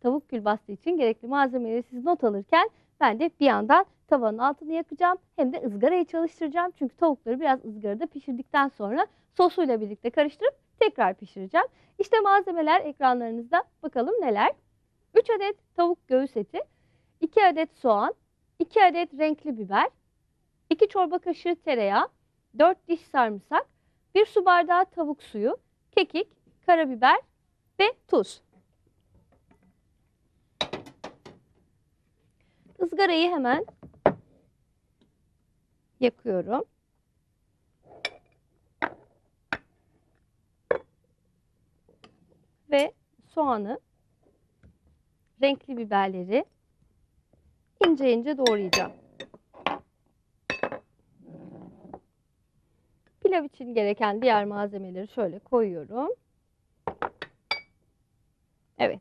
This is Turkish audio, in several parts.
tavuk külbastı için gerekli malzemeleri siz not alırken ben de bir yandan tavanın altını yakacağım hem de ızgarayı çalıştıracağım. Çünkü tavukları biraz ızgarada pişirdikten sonra sosuyla birlikte karıştırıp tekrar pişireceğim. İşte malzemeler ekranlarınızda. Bakalım neler? 3 adet tavuk göğüs eti, 2 adet soğan, 2 adet renkli biber, 2 çorba kaşığı tereyağı, 4 diş sarımsak, 1 su bardağı tavuk suyu, kekik, karabiber ve tuz. Izgarayı hemen yakıyorum. Ve soğanı, renkli biberleri ince ince doğrayacağım. Pilav için gereken diğer malzemeleri şöyle koyuyorum. Evet.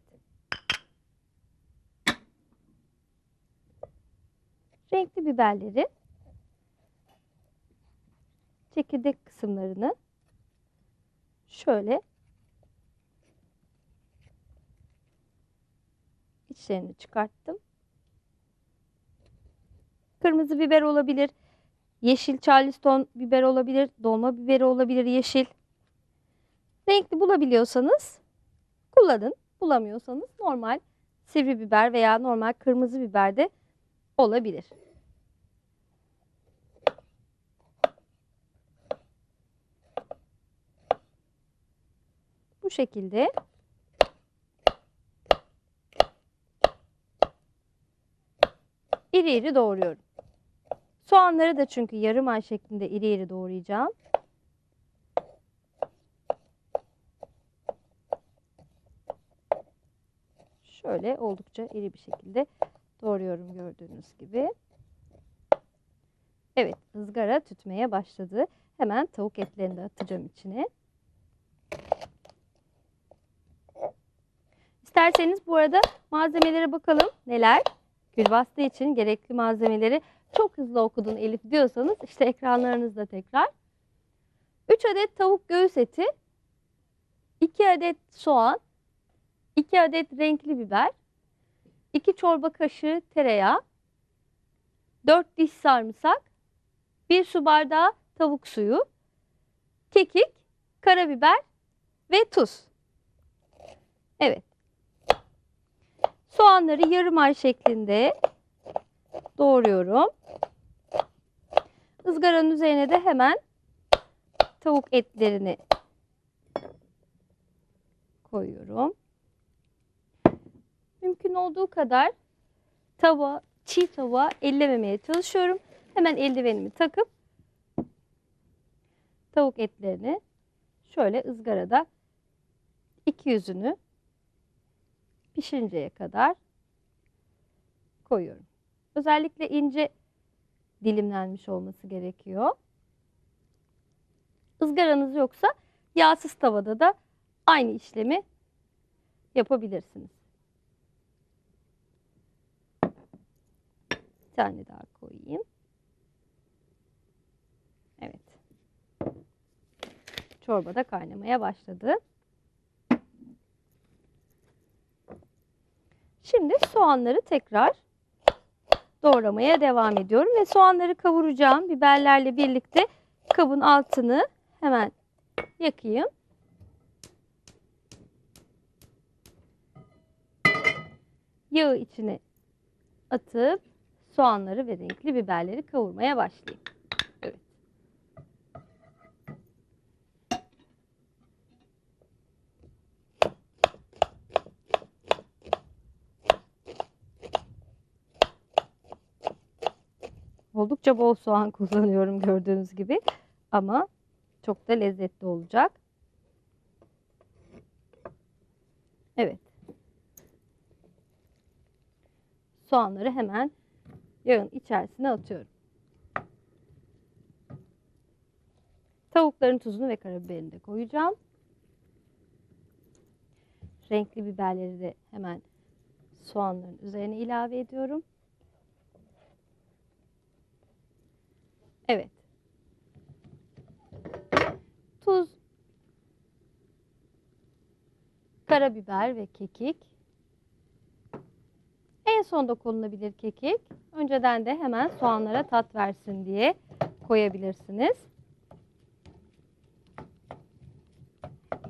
Renkli biberleri çekirdek kısımlarını şöyle içlerini çıkarttım. Kırmızı biber olabilir. Yeşil charleston biber olabilir. Dolma biberi olabilir yeşil. Renkli bulabiliyorsanız kullanın. Bulamıyorsanız normal sivri biber veya normal kırmızı biber de olabilir. Bu şekilde iri iri doğruyorum. Soğanları da çünkü yarım ay şeklinde iri iri doğrayacağım. Şöyle oldukça iri bir şekilde doğruyorum gördüğünüz gibi. Evet ızgara tütmeye başladı. Hemen tavuk etlerini de atacağım içine. İsterseniz bu arada malzemelere bakalım neler. Külbastı için gerekli malzemeleri çok hızlı okudun Elif diyorsanız işte ekranlarınızda tekrar. 3 adet tavuk göğüs eti, 2 adet soğan, 2 adet renkli biber, 2 çorba kaşığı tereyağı, 4 diş sarımsak, 1 su bardağı tavuk suyu, kekik, karabiber ve tuz. Evet. Soğanları yarım ay şeklinde doğruyorum. Izgaranın üzerine de hemen tavuk etlerini koyuyorum. Mümkün olduğu kadar tava, çiğ tava ellememeye çalışıyorum. Hemen eldivenimi takıp tavuk etlerini şöyle ızgarada iki yüzünü pişinceye kadar koyuyorum. Özellikle ince dilimlenmiş olması gerekiyor. Izgaranız yoksa yağsız tavada da aynı işlemi yapabilirsiniz. Bir tane daha koyayım. Evet. Çorba da kaynamaya başladı. Şimdi soğanları tekrar doğramaya devam ediyorum ve soğanları kavuracağım biberlerle birlikte kabın altını hemen yakayım. Yağı içine atıp soğanları ve renkli biberleri kavurmaya başlayayım. Oldukça bol soğan kullanıyorum gördüğünüz gibi ama çok da lezzetli olacak. Evet. Soğanları hemen yağın içerisine atıyorum. Tavukların tuzunu ve karabiberini de koyacağım. Renkli biberleri de hemen soğanların üzerine ilave ediyorum. Evet. Tuz, karabiber ve kekik En sonda konulabilir kekik. Önceden de hemen soğanlara tat versin diye koyabilirsiniz.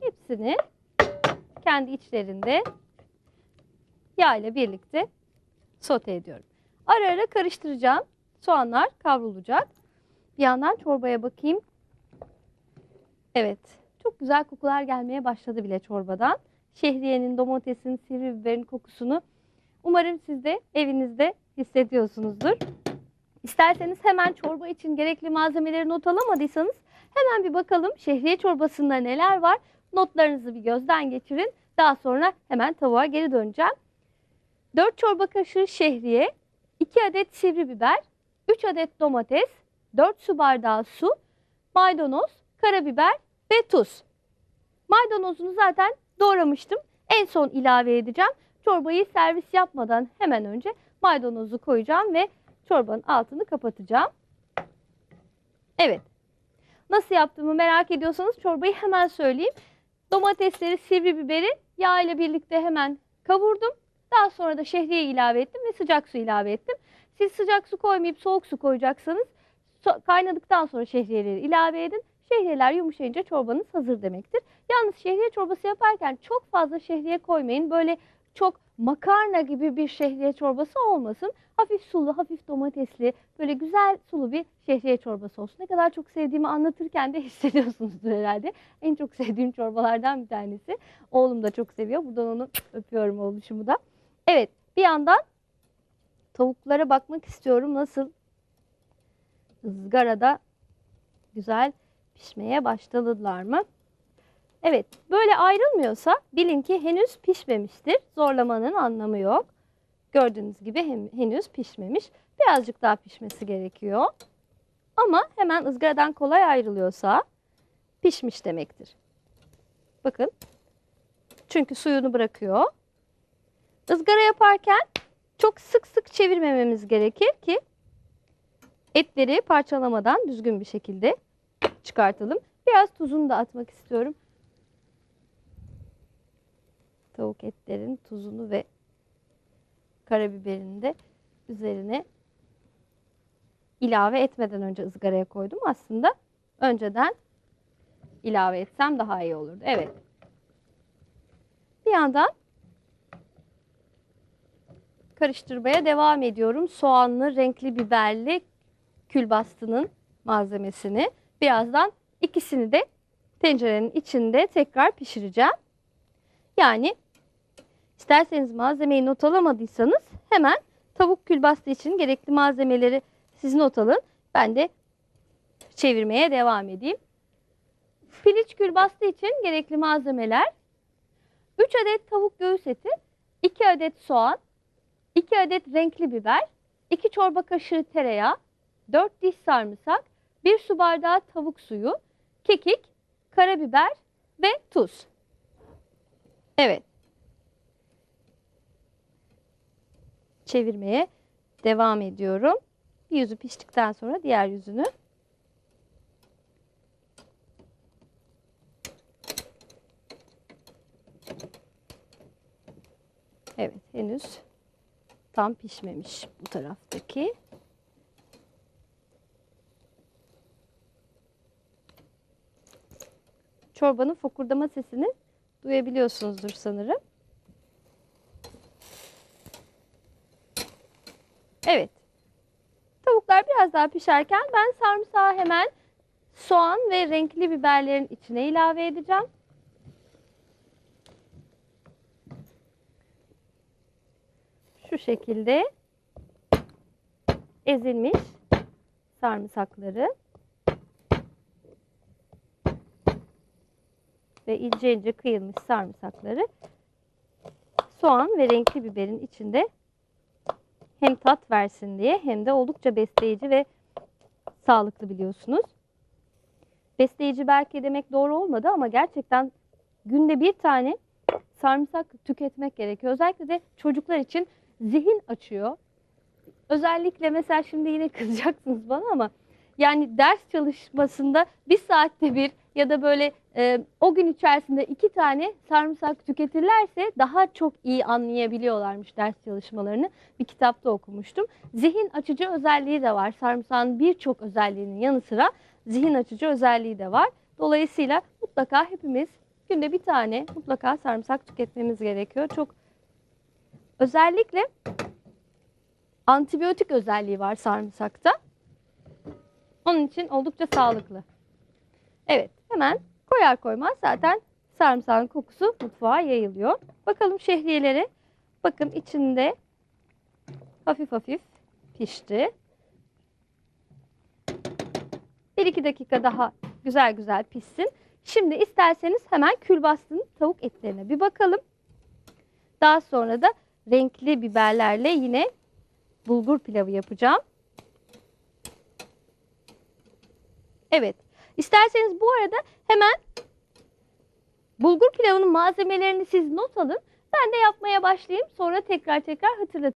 Hepsini kendi içlerinde yağ ile birlikte sote ediyorum. Ara ara karıştıracağım. Soğanlar kavrulacak. Bir yandan çorbaya bakayım. Evet. Çok güzel kokular gelmeye başladı bile çorbadan. Şehriyenin, domatesin, sivri biberin kokusunu umarım siz de evinizde hissediyorsunuzdur. İsterseniz hemen çorba için gerekli malzemeleri not alamadıysanız hemen bir bakalım şehriye çorbasında neler var. Notlarınızı bir gözden geçirin. Daha sonra hemen tavuğa geri döneceğim. 4 çorba kaşığı şehriye, 2 adet sivri biber, 3 adet domates, 4 su bardağı su, maydanoz, karabiber ve tuz. Maydanozunu zaten doğramıştım. En son ilave edeceğim. Çorbayı servis yapmadan hemen önce maydanozu koyacağım ve çorbanın altını kapatacağım. Evet. Nasıl yaptığımı merak ediyorsanız çorbayı hemen söyleyeyim. Domatesleri, sivri biberi yağ ile birlikte hemen kavurdum. Daha sonra da şehriye ilave ettim ve sıcak su ilave ettim. Siz sıcak su koymayıp soğuk su koyacaksanız so- kaynadıktan sonra şehriyeleri ilave edin. Şehriyeler yumuşayınca çorbanız hazır demektir. Yalnız şehriye çorbası yaparken çok fazla şehriye koymayın. Böyle çok makarna gibi bir şehriye çorbası olmasın. Hafif sulu, hafif domatesli, böyle güzel sulu bir şehriye çorbası olsun. Ne kadar çok sevdiğimi anlatırken de hissediyorsunuzdur herhalde. En çok sevdiğim çorbalardan bir tanesi. Oğlum da çok seviyor. Buradan onu öpüyorum oğluşumu da. Evet, bir yandan tavuklara bakmak istiyorum. Nasıl ızgarada güzel pişmeye başladılar mı? Evet, böyle ayrılmıyorsa bilin ki henüz pişmemiştir. Zorlamanın anlamı yok. Gördüğünüz gibi henüz pişmemiş. Birazcık daha pişmesi gerekiyor. Ama hemen ızgaradan kolay ayrılıyorsa pişmiş demektir. Bakın. Çünkü suyunu bırakıyor. Izgara yaparken çok sık sık çevirmememiz gerekir ki etleri parçalamadan düzgün bir şekilde çıkartalım. Biraz tuzunu da atmak istiyorum. Tavuk etlerin tuzunu ve karabiberini de üzerine ilave etmeden önce ızgaraya koydum. Aslında önceden ilave etsem daha iyi olurdu. Evet. Bir yandan karıştırmaya devam ediyorum. Soğanlı, renkli biberli külbastının malzemesini. Birazdan ikisini de tencerenin içinde tekrar pişireceğim. Yani isterseniz malzemeyi not alamadıysanız hemen tavuk külbastı için gerekli malzemeleri siz not alın. Ben de çevirmeye devam edeyim. Piliç külbastı için gerekli malzemeler 3 adet tavuk göğüs eti, 2 adet soğan, 2 adet renkli biber, 2 çorba kaşığı tereyağı, 4 diş sarımsak, 1 su bardağı tavuk suyu, kekik, karabiber ve tuz. Evet. Çevirmeye devam ediyorum. Bir yüzü piştikten sonra diğer yüzünü Evet, henüz tam pişmemiş bu taraftaki. Çorbanın fokurdama sesini duyabiliyorsunuzdur sanırım. Evet. Tavuklar biraz daha pişerken ben sarımsağı hemen soğan ve renkli biberlerin içine ilave edeceğim. Şu şekilde ezilmiş sarımsakları ve ince ince kıyılmış sarımsakları soğan ve renkli biberin içinde hem tat versin diye hem de oldukça besleyici ve sağlıklı biliyorsunuz. Besleyici belki demek doğru olmadı ama gerçekten günde bir tane sarımsak tüketmek gerekiyor. Özellikle de çocuklar için zihin açıyor. Özellikle mesela şimdi yine kızacaksınız bana ama Yani ders çalışmasında bir saatte bir ya da böyle e, o gün içerisinde iki tane sarımsak tüketirlerse daha çok iyi anlayabiliyorlarmış ders çalışmalarını. Bir kitapta okumuştum. Zihin açıcı özelliği de var. Sarımsağın birçok özelliğinin yanı sıra zihin açıcı özelliği de var. Dolayısıyla mutlaka hepimiz günde bir tane mutlaka sarımsak tüketmemiz gerekiyor. Çok özellikle antibiyotik özelliği var sarımsakta. Onun için oldukça sağlıklı. Evet hemen koyar koymaz zaten sarımsağın kokusu mutfağa yayılıyor. Bakalım şehriyeleri. Bakın içinde hafif hafif pişti. 1-2 dakika daha güzel güzel pişsin. Şimdi isterseniz hemen külbastının tavuk etlerine bir bakalım. Daha sonra da renkli biberlerle yine bulgur pilavı yapacağım. Evet. İsterseniz bu arada hemen bulgur pilavının malzemelerini siz not alın. Ben de yapmaya başlayayım. Sonra tekrar tekrar hatırlatayım.